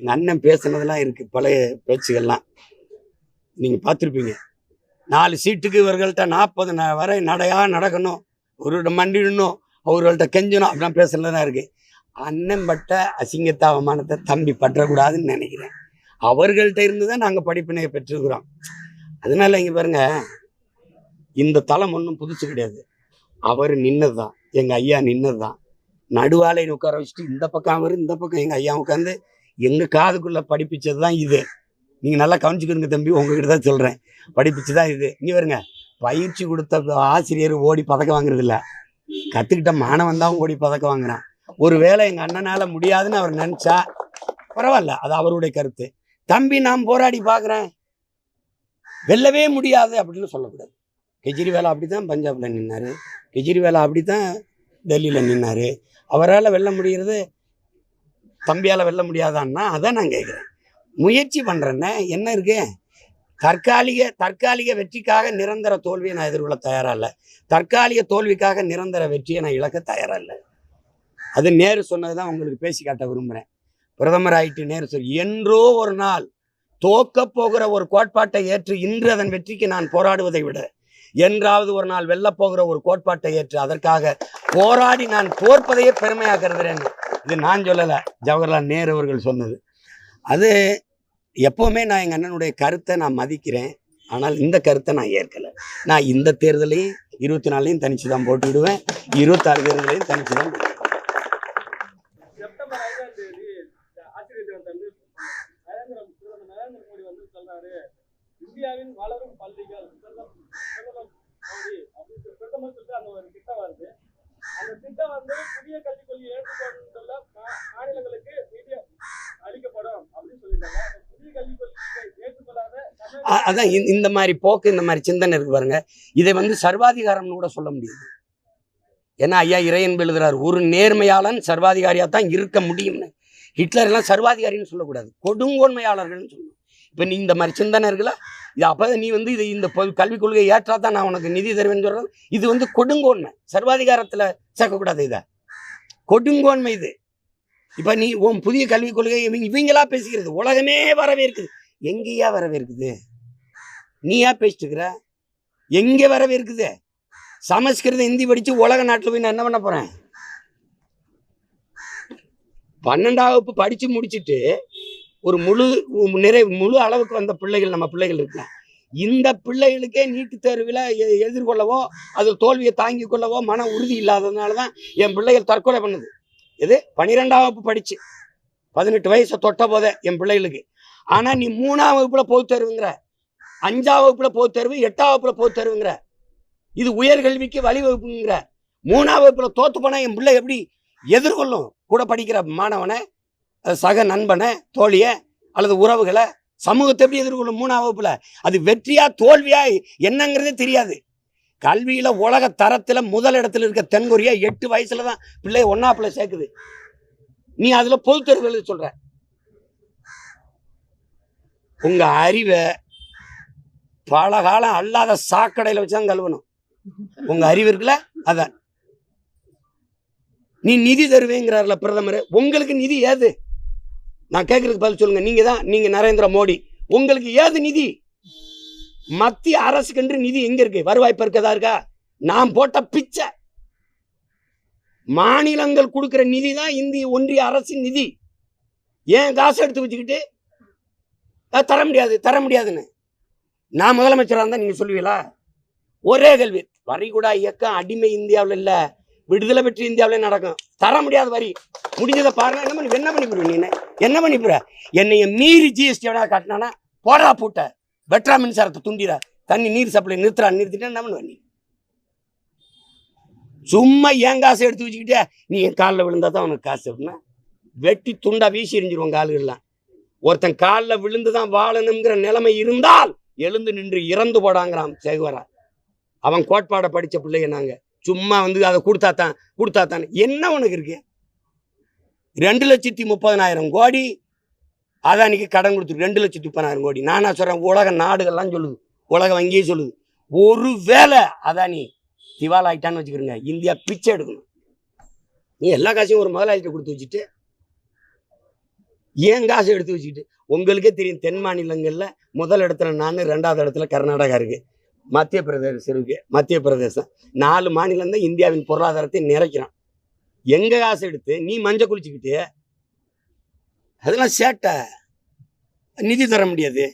எங்கள் அண்ணன் பேசுனதெல்லாம் இருக்குது பழைய பேச்சுகள்லாம். நீங்கள் பார்த்துருப்பீங்க. நாலு சீட்டுக்கு இவர்கள்ட்ட நாற்பது ந வரை நடையா நடக்கணும். ஒருவர்கிட்ட மண்டிடணும் அவர்கள்ட்ட கெஞ்சணும் அப்படிலாம் பேசுனதான் இருக்குது அண்ணன் பட்ட அசிங்கத்த அவமானத்தை தம்பி பற்றக்கூடாதுன்னு நினைக்கிறேன். அவர்கள்ட்ட இருந்து தான் நாங்கள் படிப்பினையை பெற்றுக்கிறோம் அதனால இங்கே பாருங்க இந்த தளம் ஒன்றும் புதுசு கிடையாது. அவர் நின்னது தான் எங்கள் ஐயா நின்னது தான் நடுவாலையில் உட்கார வச்சுட்டு இந்த பக்கம் அவர் இந்த பக்கம் எங்கள் ஐயா உட்காந்து எங்கள் காதுக்குள்ளே படிப்பிச்சது தான் இது. நீங்கள் நல்லா கவனிச்சுக்கணுங்க தம்பி உங்ககிட்ட தான் சொல்கிறேன் படிப்பிச்சு தான் இது. இங்கே வருங்க பயிற்சி கொடுத்த ஆசிரியர் ஓடி பதக்கம் வாங்குறதில்ல. கற்றுக்கிட்ட மாணவன் தான் ஓடி பதக்கம் வாங்குறான். ஒருவேளை எங்கள் அண்ணனால் முடியாதுன்னு அவர் நினச்சா பரவாயில்ல அது அவருடைய கருத்து. தம்பி நான் போராடி பார்க்குறேன் வெல்லவே முடியாது அப்படின்னு சொல்லக்கூடாது. கெஜ்ரிவால் அப்படி தான் பஞ்சாபில் நின்னார். கெஜ்ரிவால் அப்படி தான் டெல்லியில் நின்னார். அவரால் வெல்ல முடிகிறது தம்பியால் வெல்ல முடியாதான்னா அதான் நான் கேட்குறேன் முயற்சி பண்ணுறேன்னே என்ன இருக்கு? தற்காலிக தற்காலிக வெற்றிக்காக நிரந்தர தோல்வியை நான் எதிர்கொள்ள தயாராக இல்லை. தற்காலிக தோல்விக்காக நிரந்தர வெற்றியை நான் இழக்க தயாராக இல்லை. அது நேரு சொன்னது தான் உங்களுக்கு பேசி காட்ட விரும்புகிறேன் பிரதமர் ஆயிட்டு நேரு சொல் என்றோ ஒரு நாள் தோக்கப் போகிற ஒரு கோட்பாட்டை ஏற்று இன்று அதன் வெற்றிக்கு நான் போராடுவதை விட என்றாவது ஒரு நாள் வெல்லப் போகிற ஒரு கோட்பாட்டை ஏற்று அதற்காக போராடி நான் தோற்பதையே பெருமையாக கருதுறேன் இது நான் சொல்லலை. ஜவஹர்லால் நேரு அவர்கள் சொன்னது. அது எப்போவுமே நான் எங்கள் அண்ணனுடைய கருத்தை நான் மதிக்கிறேன். ஆனால் இந்த கருத்தை நான் ஏற்கலை. நான் இந்த தேர்தலையும் இருபத்தி நாலுலையும் தனிச்சு தான் போட்டு விடுவேன் இருபத்தாறு தேர்தலையும் தனிச்சு தான் இந்தியாவின் வளரும் பள்ளிகள் பிரதமர் மோடி அப்படின்னு பிரதமர் சொல்லிட்டு அந்த ஒரு திட்டம் வருது அந்த திட்டம் வந்து புதிய கல்விக் ஏற்றுக்கொண்டுள்ள மாநிலங்களுக்கு அளிக்கப்படும் அப்படின்னு புதிய கல்விக் ஏற்றுக்கொள்ளாத அதான் இந்த- மாதிரி போக்கு இந்த மாதிரி சிந்தனை இருக்கு பாருங்க. இதை வந்து சர்வாதிகாரம்னு கூட சொல்ல முடியாது. ஏன்னா ஐயா இறையன்பு எழுதுறாரு ஒரு நேர்மையாளன் சர்வாதிகாரியாக தான் இருக்க முடியும்னு. ஹிட்லர்லாம் சர்வாதிகாரின்னு சொல்லக்கூடாது கொடுங்கோன்மையாளர்கள்னு சொல்லணும். இப்போ நீ இந்த மாதிரி சிந்தனை இருக்குல்ல? இது அப்போ நீ வந்து இது இந்த கல்விக் கொள்கை ஏற்றா தான் நான் உனக்கு நிதி தருவேன்னு சொல்கிறேன் இது வந்து கொடுங்கோன்மை. சர்வாதிகாரத்தில் சேர்க்கக்கூடாது இதை. கொடுங்கோன்மை இது. இப்போ நீ உன் புதிய கல்விக் கொள்கை இவங்க இவங்களா பேசிக்கிறது. உலகமே வரவேற்குது. எங்கேயா வரவேற்குது? நீயா பேசிட்டு இருக்கிற எங்கே வரவேற்குது? சமஸ்கிருதம் ஹிந்தி படித்து உலக நாட்டில் போய் நான் என்ன பண்ண போகிறேன் பன்னெண்டாம் வகுப்பு படித்து முடிச்சுட்டு ஒரு முழு நிறை முழு அளவுக்கு வந்த பிள்ளைகள் நம்ம பிள்ளைகள் இருக்கலாம். இந்த பிள்ளைகளுக்கே நீட்டு தேர்வில் எ- எதிர்கொள்ளவோ அது தோல்வியை தாங்கிக் கொள்ளவோ மன உறுதி இல்லாததுனால தான் என் பிள்ளைகள் தற்கொலை பண்ணுது. எது? பன்னிரெண்டாம் வகுப்பு படிச்சு. பதினெட்டு வயசை தொட்ட போதே என் பிள்ளைகளுக்கு. ஆனால் நீ மூணாம் வகுப்பில் பொது தேர்வுங்கிற. அஞ்சாம் வகுப்பில் பொது தேர்வு எட்டாம் வகுப்பில் பொது தேர்வுங்கிற. இது உயர்கல்விக்கு வழிவகுப்புங்கிற மூணாம் வகுப்பில் தோத்து போனால் என் பிள்ளை எப்படி எதிர்கொள்ளும்? கூட படிக்கிற மாணவனை சக நண்பனை தோழியை அல்லது உறவுகளை சமூகத்தை எப்படி எதிர்கொள்ளும்? மூணாம் வகுப்பில். அது வெற்றியா தோல்வியா என்னங்கிறதே தெரியாது. கல்வியில் உலக தரத்தில் முதல் இருக்க தென்கொரியா எட்டு வயசுல தான் பிள்ளைய ஒன்னாப்புல சேர்க்குது. நீ அதில் பொது தேர்வு எழுத சொல்ற. அறிவை பல காலம் அல்லாத சாக்கடையில வச்சுதான் கழுவணும். உங்கள் அறிவு இருக்குல்ல? அதான். நீ நிதி தருவேங்கிறார்ல பிரதமர். உங்களுக்கு நிதி ஏது? நான் கேட்கறதுக்கு பதில் சொல்லுங்க. நீங்க தான் நீங்க நரேந்திர மோடி. உங்களுக்கு ஏது நிதி? மத்திய அரசுக்கென்று நிதி எங்க இருக்கு? வருவாய் பெருக்கதா இருக்கா? நான் போட்ட பிச்சை. மாநிலங்கள் கொடுக்கிற நிதி தான் இந்திய ஒன்றிய அரசின் நிதி. ஏன் காசு எடுத்து வச்சுக்கிட்டு? தர முடியாது தர முடியாதுன்னு. நான் முதலமைச்சராக இருந்தால் நீங்கள் சொல்லுவீங்களா? ஒரே கேள்வி. வரிகுடா இயக்கம் அடிமை இந்தியாவில் இல்லை. விடுதலை பெற்று இந்தியாவிலே நடக்கும். தர முடியாத வரி. முடிஞ்சதை பாருங்க. என்ன பண்ணி என்ன பண்ணி நீ? என்ன பண்ணி போற என்னைய மீறி ஜிஎஸ்டி எவனா கட்டினானா போடா பூட்ட. வெட்ரா மின்சாரத்தை துண்டிடா. தண்ணி நீர் சப்ளை நிறுத்துறா நிறுத்திட்டா என்ன பண்ணுவ நீ? சும்மா என் காசை எடுத்து வச்சுக்கிட்டே? நீ என் காலில் விழுந்தா தான் உனக்கு காசு அப்படின்னா வெட்டி துண்டா வீசி எரிஞ்சிருவோம் கால்கள்லாம் ஒருத்தன் காலில் விழுந்து தான் வாழணுங்கிற நிலைமை இருந்தால் எழுந்து நின்று இறந்து போடாங்கிறான் சேகுவரா. அவன் கோட்பாடை படித்த பிள்ளைங்க நாங்கள் சும்மா வந்து அதை கொடுத்தா தான் கொடுத்தா தான் என்ன உனக்கு இருக்கு? ரெண்டு லட்சத்தி முப்பதனாயிரம் கோடி அதானிக்கு கடன் கொடுத்துரு. ரெண்டு லட்சத்தி முப்பதாயிரம் கோடி. நானா சொல்கிறேன் உலக நாடுகள்லாம் சொல்லுது. உலக வங்கியே சொல்லுது. ஒரு வேலை அதானி திவால் ஆகிட்டான்னு வச்சுக்கிறோங்க இந்தியா பிச்சை எடுக்கணும். நீ எல்லா காசையும் ஒரு முதலாளிகிட்ட கொடுத்து வச்சுட்டு ஏன் காசு எடுத்து வச்சுக்கிட்டு? உங்களுக்கே தெரியும் தென் மாநிலங்களில் முதல் இடத்துல நான் ரெண்டாவது இடத்துல கர்நாடகா இருக்குது மத்திய பிரதேசம் இருக்கு மத்திய பிரதேசம். நாலு மாநிலம் தான் இந்தியாவின் பொருளாதாரத்தை நிறைக்கிறான் எங்க காசு எடுத்து நீ மஞ்ச குளிச்சுக்கிட்டு அதெல்லாம் சேட்டை. நிதி தர முடியாது.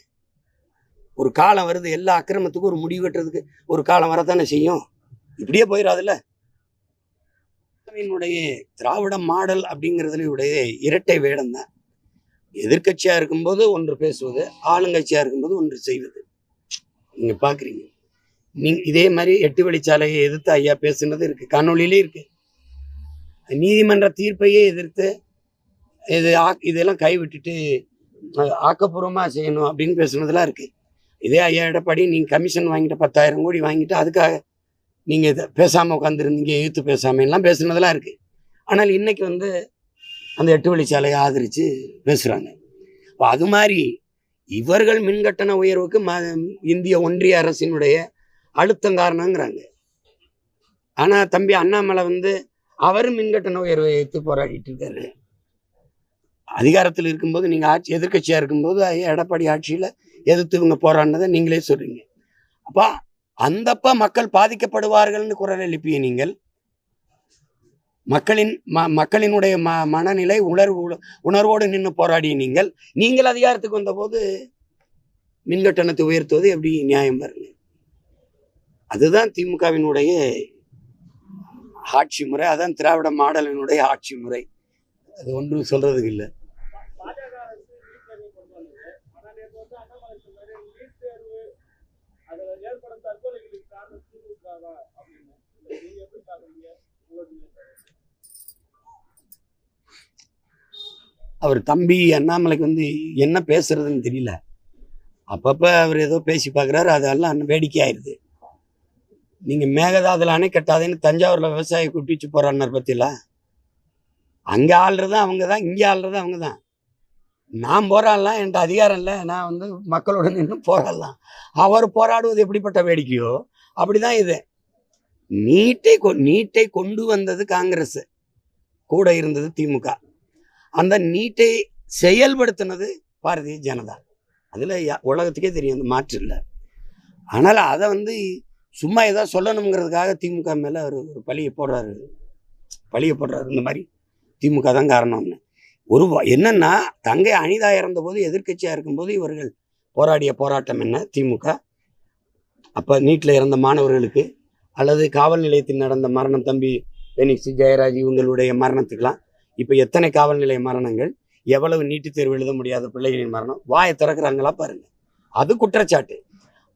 ஒரு காலம் வருது எல்லா அக்கிரமத்துக்கும் ஒரு முடிவு கட்டுறதுக்கு ஒரு காலம் வரத்தானே செய்யும். இப்படியே போயிடாதுல்ல இந்தியாவினுடைய திராவிட மாடல் அப்படிங்கிறதுலுடைய இரட்டை வேடம் தான். எதிர்க்கட்சியா இருக்கும்போது ஒன்று பேசுவது ஆளுங்கட்சியா இருக்கும்போது ஒன்று செய்வது. நீங்க பார்க்குறீங்க நீ இதே மாதிரி எட்டு வழிச்சாலையை எதிர்த்து ஐயா பேசுனது இருக்கு. காணொலியிலே இருக்கு. நீதிமன்ற தீர்ப்பையே எதிர்த்து இது ஆக்- இதெல்லாம் கைவிட்டுட்டு ஆக்கப்பூர்வமாக செய்யணும் அப்படின்னு பேசுனதெல்லாம் இருக்கு. இதே ஐயா எடப்பாடி நீங்கள் கமிஷன் வாங்கிட்டு பத்தாயிரம் கோடி வாங்கிட்டு அதுக்காக நீங்கள் இதை பேசாமல் உட்காந்துருந்தீங்க எதிர்த்து பேசாம எல்லாம் பேசுனதெல்லாம் இருக்குது ஆனால் இன்னைக்கு வந்து அந்த எட்டு வழிச்சாலையை ஆதரித்து பேசுகிறாங்க அப்ப அது மாதிரி இவர்கள் மின்கட்டண உயர்வுக்கு ம இந்திய ஒன்றிய அரசினுடைய அழுத்தம் காரணங்கிறாங்க. ஆனா தம்பி அண்ணாமலை வந்து அவரும் மின்கட்டண உயர்வை எதிர்த்து போராடிட்டு இருக்காரு. அதிகாரத்தில் இருக்கும்போது நீங்க ஆட்சி எதிர்க்கட்சியா இருக்கும்போது எடப்பாடி ஆட்சியில எதிர்த்து இவங்க போராடினதை நீங்களே சொல்றீங்க. அப்பா அந்தப்பா மக்கள் பாதிக்கப்படுவார்கள்னு குரல் எழுப்பிய நீங்கள் மக்களின் ம மக்களினுடைய ம மனநிலை உணர்வு உணர்வோடு நின்று போராடிய நீங்கள் நீங்கள் அதிகாரத்துக்கு வந்தபோது மின்கட்டணத்தை உயர்த்துவது எப்படி நியாயம் பாருங்க அதுதான் திமுகவினுடைய ஆட்சி முறை அதான் திராவிட மாடலினுடைய ஆட்சி முறை. அது ஒன்றும் சொல்றதுக்கு இல்லை. அவர் தம்பி அண்ணாமலைக்கு வந்து என்ன பேசுறதுன்னு தெரியல. அப்பப்போ அவர் ஏதோ பேசி பார்க்குறாரு அதெல்லாம் வேடிக்கை ஆயிடுது நீங்கள் மேகதாதில் அணை கட்டாதேன்னு தஞ்சாவூரில் விவசாயி வச்சு போகிறான்னார் பற்றியில் அங்கே ஆள்றது அவங்க தான் இங்கே ஆள்றது அவங்க தான் நான் போராடலாம் என்கிட்ட அதிகாரம் இல்லை நான் வந்து மக்களோட நின்று போராடலாம் அவர் போராடுவது எப்படிப்பட்ட வேடிக்கையோ அப்படிதான் இது. நீட்டை கொ நீட்டை கொண்டு வந்தது காங்கிரஸ். கூட இருந்தது திமுக. அந்த நீட்டை செயல்படுத்தினது பாரதிய ஜனதா. அதில் உலகத்துக்கே தெரியும் அந்த மாற்று இல்லை. ஆனால் அதை வந்து சும்மா ஏதாவது சொல்லணுங்கிறதுக்காக திமுக மேலே அவர் ஒரு பழியை போடுறாரு. பழியை போடுறாரு இந்த மாதிரி. திமுக தான் காரணம்னு. ஒரு என்னென்னா தங்கை அனிதா இறந்தபோது எதிர்க்கட்சியாக இருக்கும்போது இவர்கள் போராடிய போராட்டம் என்ன? திமுக. அப்போ நீட்டில் இறந்த மாணவர்களுக்கு அல்லது காவல் நிலையத்தில் நடந்த மரணம் தம்பி பெனிக்ஸ் ஜெயராஜ் இவங்களுடைய மரணத்துக்கெல்லாம் இப்போ எத்தனை காவல் நிலைய மரணங்கள்? எவ்வளவு நீட்டுத் தேர்வு எழுத முடியாத பிள்ளைகளின் மரணம்? வாயை திறக்கிறாங்களா பாருங்க. அது குற்றச்சாட்டு.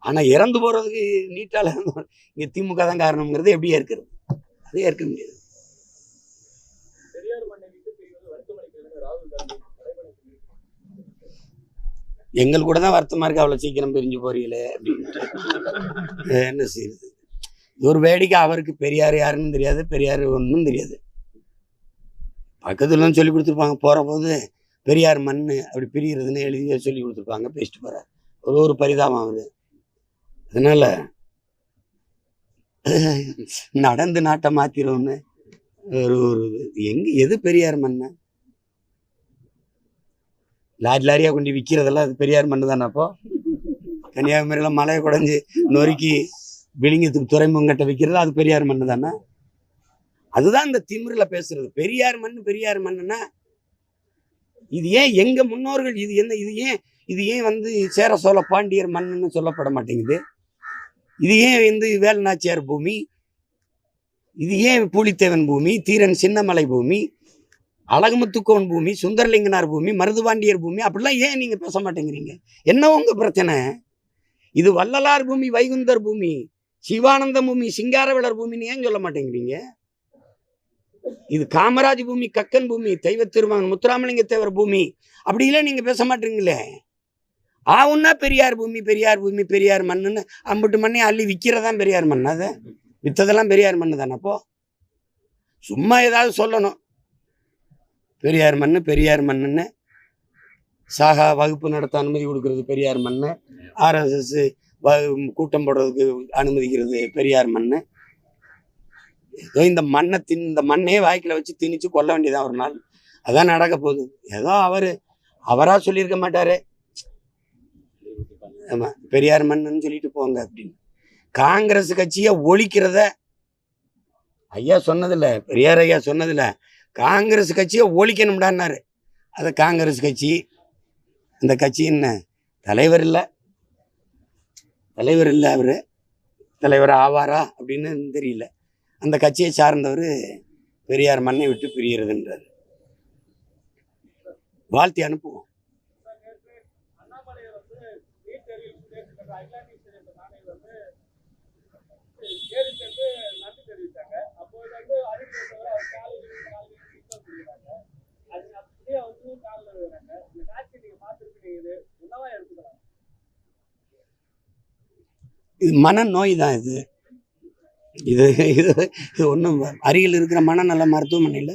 ஆனா இறந்து போறதுக்கு நீட்டால இங்க திமுக தான் காரணம்ங்கிறது எப்படியே இருக்கிறது அது ஏற்க முடியாது எங்கள் கூட தான் வருத்தமா இருக்கு அவ்வளவு சீக்கிரம் பிரிஞ்சு போறீங்களே அப்படின்ட்டு. என்ன செய்யுது ஒரு வேடிக்கை. அவருக்கு பெரியார் யாருன்னு தெரியாது பெரியார் ஒன்றும் தெரியாது. பக்கத்துல சொல்லி கொடுத்துருப்பாங்க போற போது பெரியார் மண் அப்படி பிரிகிறதுன்னு எழுதி சொல்லி கொடுத்துருப்பாங்க பேசிட்டு போறார். ஒரு ஒரு பரிதாபம் அவரு. அதனால நடந்து நாட்டை மாத்திரோம்னு ஒரு ஒரு எங்க எது பெரியார் மண்ண லாரி லாரியாக கொண்டு விற்கிறதெல்லாம் அது பெரியார் மண்ணு தானே அப்போ? கன்னியாகுமரியில் மலையை குடஞ்சி நொறுக்கி விழுங்கத்துக்கு துறைமுகங்கிட்ட விற்கிறது அது பெரியார் மண்ணு தானே? அதுதான் இந்த திமிரில பேசுறது. பெரியார் மண் பெரியார் மண்ணுன்னா இது ஏன் எங்கள் முன்னோர்கள் இது என்ன இது ஏன் இது ஏன் வந்து சேர சோழ பாண்டியர் மண்ணுன்னு சொல்லப்பட மாட்டேங்குது? இது ஏன் வந்து வேலுநாச்சியார் பூமி? இது ஏன் பூலித்தேவன் பூமி? தீரன் சின்னமலை பூமி? அழகுமுத்துக்கோன் பூமி? சுந்தரலிங்கனார் பூமி? மருதுபாண்டியர் பூமி? அப்படிலாம் ஏன் நீங்கள் பேச மாட்டேங்கிறீங்க? என்ன உங்கள் பிரச்சனை? இது வள்ளலார் பூமி வைகுந்தர் பூமி சிவானந்த பூமி சிங்காரவேலர் பூமின்னு ஏன் சொல்ல மாட்டேங்கிறீங்க? இது காமராஜ் பூமி கக்கன் பூமி தெய்வ திருமகன் முத்துராமலிங்க தேவர் பூமி அப்படிலாம் நீங்கள் பேச மாட்டீங்களே. ஆவுன்னா பெரியார் பூமி பெரியார் பூமி பெரியார் மண்ணுன்னு அம்பிட்டு மண்ணையும் அள்ளி விற்கிறதான் பெரியார் மண் அது? விற்றதெல்லாம் பெரியார் மண்ணு தானே அப்போ? சும்மா ஏதாவது சொல்லணும். பெரியார் மண்ணு பெரியார் மண்ணுன்னு சாகா வகுப்பு நடத்த அனுமதி கொடுக்கறது பெரியார் மண்ணு. ஆர்எஸ்எஸ் கூட்டம் போடுறதுக்கு அனுமதிக்கிறது பெரியார் மண்ணு. ஏதோ இந்த மண்ணை தின் இந்த மண்ணையே வாய்க்கில் வச்சு திணிச்சு கொல்ல வேண்டியதான் ஒரு நாள். அதான் நடக்க போகுது. ஏதோ அவர் அவராக சொல்லியிருக்க மாட்டாரு. ஆமாம் பெரியார் மன்னன் சொல்லிட்டு போங்க அப்படின்னு. காங்கிரஸ் கட்சியை ஒழிக்கிறத ஐயா சொன்னதில்ல பெரியார் ஐயா சொன்னதில்ல. காங்கிரஸ் கட்சியை ஒழிக்கணும்டான்னாரு. அது காங்கிரஸ் கட்சி. அந்த கட்சியின் தலைவர் இல்லை. தலைவர் இல்லை அவர். தலைவர் ஆவாரா அப்படின்னு தெரியல. அந்த கட்சியை சார்ந்தவர் பெரியார் மண்ணை விட்டு பிரியறதுன்றார். வாழ்த்தி அனுப்புவோம். இது இது மனநோய் தான் இது. இது இது இது ஒன்றும் அருகில் இருக்கிற மனநல மருத்துவமனையில்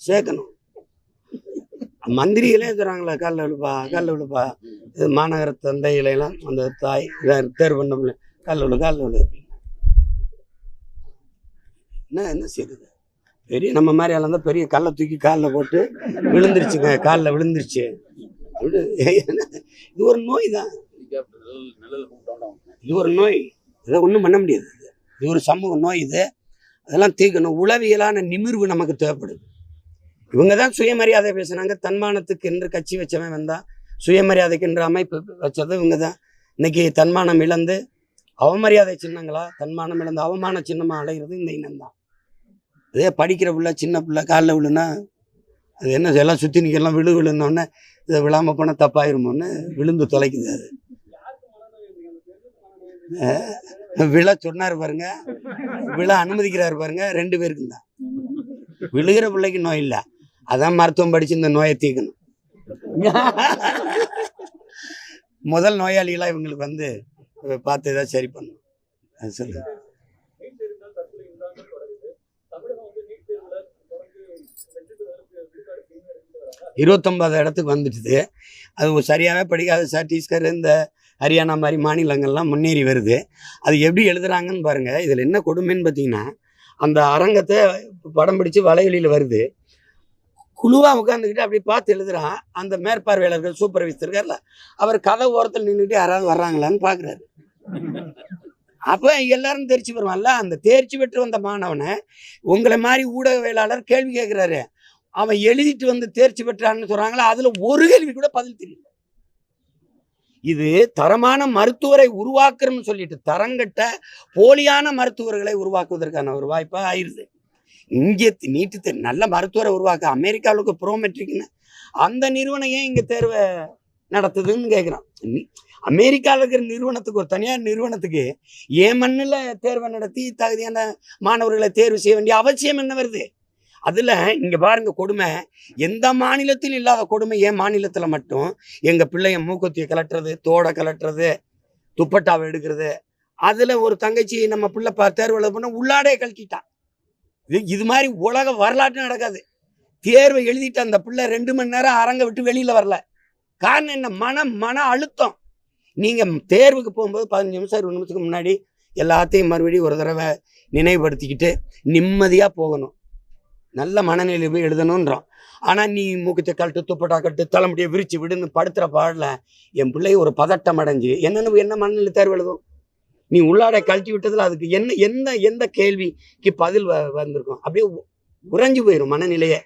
சேர்க்கணும். மந்திரிகளே இருக்கிறாங்களா காலில் விழுப்பா காலில் விழுப்பா இது மாநகர தந்தைகளெல்லாம் அந்த தாய் இதை தேர்வு பண்ண முடியல காலில் விழு காலில் விழு என்ன என்ன செய்யுது பெரிய நம்ம மாதிரி ஆள் இருந்தால் பெரிய கல்லை தூக்கி காலில் போட்டு விழுந்துருச்சுங்க காலில் விழுந்துருச்சு. இது ஒரு நோய் தான். இது ஒரு நோய். இதை ஒன்றும் பண்ண முடியாது. இது. இது ஒரு சமூக நோய் இது. அதெல்லாம் தீர்க்கணும் உளவியலான நிமிர்வு நமக்கு தேவைப்படுது. இவங்க தான் சுயமரியாதை பேசுனாங்க. தன்மானத்துக்கு என்று கட்சி வச்சவன் வந்தா சுயமரியாதைக்கு என்ற அமைப்பு வச்சது இவங்க தான் இன்னைக்கு தன்மானம் இழந்து அவமரியாதை சின்னங்களா? தன்மானம் இழந்து அவமான சின்னமாக அலைகிறது இந்த இனம் தான் அதே படிக்கிற பிள்ளை சின்ன பிள்ளை காலில் விழுனா அது என்ன எல்லாம் சுற்றி நிற்கலாம் விழு விழுந்தோடனே இதை விழாம போனால் தப்பாயிருமோன்னு விழுந்து தொலைக்குது அது. விழா விழ சொன்னார் பாருங்க. விழ அனுமதிக்கிறார் பாருங்க. ரெண்டு பேருக்கும் தான் விழுகிற பிள்ளைக்கு நோய் இல்லை. அதான் மருத்துவம் படிச்சு இந்த நோயை தீர்க்கணும். முதல் நோயாளிகளாக இவங்களுக்கு வந்து பார்த்து ஏதாவது சரி பண்ணணும். அது சொல்லுங்க. இருபத்தொம்பது இடத்துக்கு வந்துட்டுது அது சரியாகவே படிக்காத சத்தீஸ்கர் இந்த ஹரியானா மாதிரி மாநிலங்கள்லாம் முன்னேறி வருது. அது எப்படி எழுதுகிறாங்கன்னு பாருங்கள் இதில் என்ன கொடுமைன்னு பார்த்தீங்கன்னா அந்த அரங்கத்தை படம் பிடிச்சி வலைவெளியில் வருது. குழுவாக உட்காந்துக்கிட்டு அப்படி பார்த்து எழுதுறான் அந்த மேற்பார்வையாளர்கள் சூப்பர்வைசர் இருக்கார்ல அவர் கதை ஓரத்தில் நின்றுட்டு யாராவது வர்றாங்களான்னு பார்க்குறாரு. அப்போ எல்லாரும் தேர்ச்சி பெறுவான்ல அந்த தேர்ச்சி பெற்று வந்த மாணவனை உங்களை மாதிரி ஊடகவியலாளர் கேள்வி கேட்குறாரு. அவன் எழுதிட்டு வந்து தேர்ச்சி பெற்றான்னு சொல்கிறாங்களா அதில் ஒரு கேள்வி கூட பதில் தெரியல. இது தரமான மருத்துவரை உருவாக்குறோம்னு சொல்லிட்டு தரங்கட்ட போலியான மருத்துவர்களை உருவாக்குவதற்கான ஒரு வாய்ப்பாக ஆயிடுது. இங்கே நீட்டு நல்ல மருத்துவரை உருவாக்க அமெரிக்காவுக்கு ப்ரோமெட்ரிக்னு அந்த நிறுவனம் ஏன் இங்கே தேர்வை நடத்துதுன்னு கேட்குறான் அமெரிக்காவில் இருக்கிற நிறுவனத்துக்கு ஒரு தனியார் நிறுவனத்துக்கு ஏன் மண்ணில் தேர்வை நடத்தி தகுதியான மாணவர்களை தேர்வு செய்ய வேண்டிய அவசியம் என்ன வருது? அதில் இங்கே பாருங்கள் கொடுமை. எந்த மாநிலத்திலும் இல்லாத கொடுமை ஏன் மாநிலத்தில் மட்டும்? எங்கள் பிள்ளைய மூக்கத்தியை கலட்டுறது தோடை கலட்டுறது துப்பட்டாவை எடுக்கிறது. அதில் ஒரு தங்கச்சி நம்ம பிள்ளை பா தேர்வு எழுத பண்ண உள்ளாடே கழட்டிட்டான். இது இது மாதிரி உலக வரலாற்று நடக்காது. தேர்வை எழுதிட்டு அந்த பிள்ளை ரெண்டு மணி நேரம் அரங்க விட்டு வெளியில் வரல. காரணம் என்ன? மனம் மன அழுத்தம். நீங்கள் தேர்வுக்கு போகும்போது பதினஞ்சு நிமிஷம் இருபது நிமிஷத்துக்கு முன்னாடி எல்லாத்தையும் மறுபடியும் ஒரு தடவை நினைவுபடுத்திக்கிட்டு நிம்மதியாக போகணும். நல்ல மனநிலை போய் எழுதணுன்றோம் ஆனால் நீ மூக்கத்தை கழட்டு துப்பட்டா கட்டு தலைமுடியை விரித்து விடுன்னு படுத்துகிற பாடல என் பிள்ளை ஒரு பதட்டம் அடைஞ்சு என்னென்ன என்ன மனநிலை தேர்வு எழுதும்? நீ உள்ளாடை கழட்டி விட்டதில் அதுக்கு என்ன எந்த எந்த கேள்விக்கு பதில் வ- வந்திருக்கும்? அப்படியே உறைஞ்சி உறைஞ்சு போயிடும் மனநிலையே.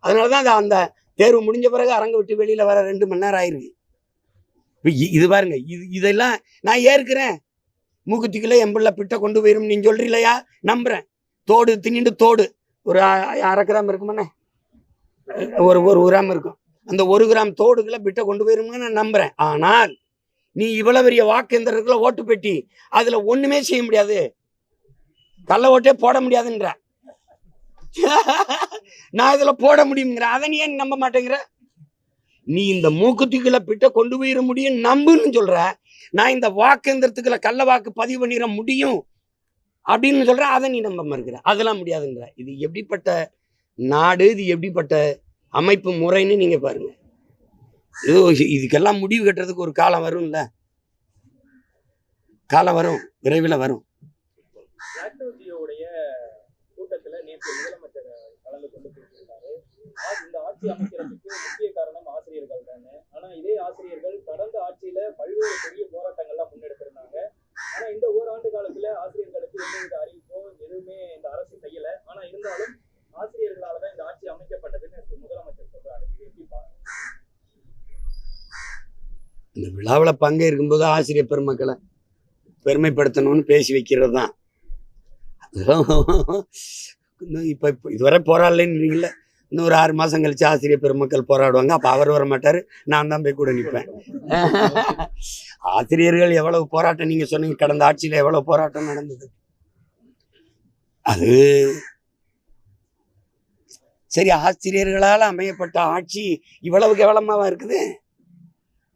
அதனால தான் அது அந்த தேர்வு முடிஞ்ச பிறகு அரங்க விட்டு வெளியில் வர ரெண்டு மணி நேரம் ஆயிருக்கு. இது பாருங்க இது இதெல்லாம் நான் ஏற்கிறேன். மூக்குத்திக்குள்ளே எம்பிள்ள பிள்ளை பிட்டை கொண்டு போயிரும் நீ சொல்றீங்களா நம்புறேன். தோடு தின்னிட்டு தோடு. ஒரு அரை கிராம் இருக்குமாண்ணே? ஒரு ஒரு கிராம் இருக்கும். அந்த ஒரு கிராம் தோடுகளை பிட்டை கொண்டு போயிருங்க நான் நம்புறேன். ஆனால் நீ இவ்வளவு பெரிய வாக்கேந்திரத்துல ஓட்டு பெட்டி அதுல ஒண்ணுமே செய்ய முடியாது. கள்ள ஓட்டே போட முடியாதுன்ற. நான் இதுல போட முடியுங்கிற அதை நீ ஏன் நம்ப மாட்டேங்கிற? நீ இந்த மூக்குத்திக்குள்ள பிட்ட கொண்டு போயிட முடியும் நம்புன்னு சொல்ற. நான் இந்த வாக்கேந்திரத்துக்குள்ள கள்ள வாக்கு பதிவு பண்ணிட முடியும் அப்படின்னு சொல்ற அதை நீ நம்ப மறுக்கிற. அதெல்லாம் முடியாதுன்ற. இது எப்படிப்பட்ட நாடு இது எப்படிப்பட்ட அமைப்பு முறைன்னு நீங்க பாருங்க. இது இதுக்கெல்லாம் முடிவு கட்டுறதுக்கு ஒரு காலம் வரும்ல. காலம் வரும் விரைவில் வரும். லாக்டோஜியோடைய கூட்டத்துல நேற்று முதலமைச்சர் கலந்து கொண்டு பேசியிருந்தாரு. ஆ- இந்த ஆட்சி அமைக்கிறதுக்கு முக்கிய காரணம் ஆசிரியர்கள் தானே. ஆனா இதே ஆசிரியர்கள் கடந்த ஆட்சியில பல்வேறு பெரிய போராட்டங்கள்லாம் முன்னெடுத்திருந்தாங்க ஆனா இந்த ஓராண்டு காலத்துல ஆசிரியர்களுக்கு எந்தவித அறிவிப்போ எதுவுமே இந்த அரசு செய்யல ஆனா இருந்தாலும் ஆசிரியர்களால தான் இந்த ஆட்சி அமைக்கப்பட்டதுன்னு முதலமைச்சர் சொல்றாரு இது எப்படி பாருங்க இந்த பங்கு இருக்கும்போது ஆசிரியர் பெருமக்களை பெருமைப்படுத்தணும்னு பேசி வைக்கிறது தான் இன்னும் இப்போ இப்போ இதுவரை போராடலைன்னு இன்னும் ஒரு ஆறு மாதம் கழிச்சு ஆசிரியர் பெருமக்கள் போராடுவாங்க. அப்போ அவர் வர மாட்டார். நான் தான் போய் கூட நிற்பேன் ஆசிரியர்கள் எவ்வளவு போராட்டம் நீங்கள் சொன்னீங்க. கடந்த ஆட்சியில் எவ்வளவு போராட்டம் நடந்தது. அது சரி ஆசிரியர்களால் அமையப்பட்ட ஆட்சி இவ்வளவு கேவலமாக இருக்குது?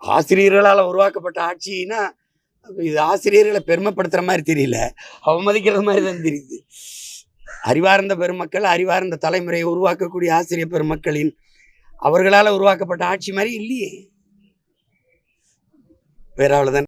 ஆசிரியர்களால் உருவாக்கப்பட்ட ஆட்சினா இது ஆசிரியர்களை பெருமைப்படுத்துகிற மாதிரி தெரியல. அவமதிக்கிற மாதிரி தான் தெரியுது. அறிவார்ந்த பெருமக்கள் அறிவார்ந்த தலைமுறையை உருவாக்கக்கூடிய ஆசிரியர் பெருமக்களின் அவர்களால் உருவாக்கப்பட்ட ஆட்சி மாதிரி இல்லையே. வேற அவ்வளோதான்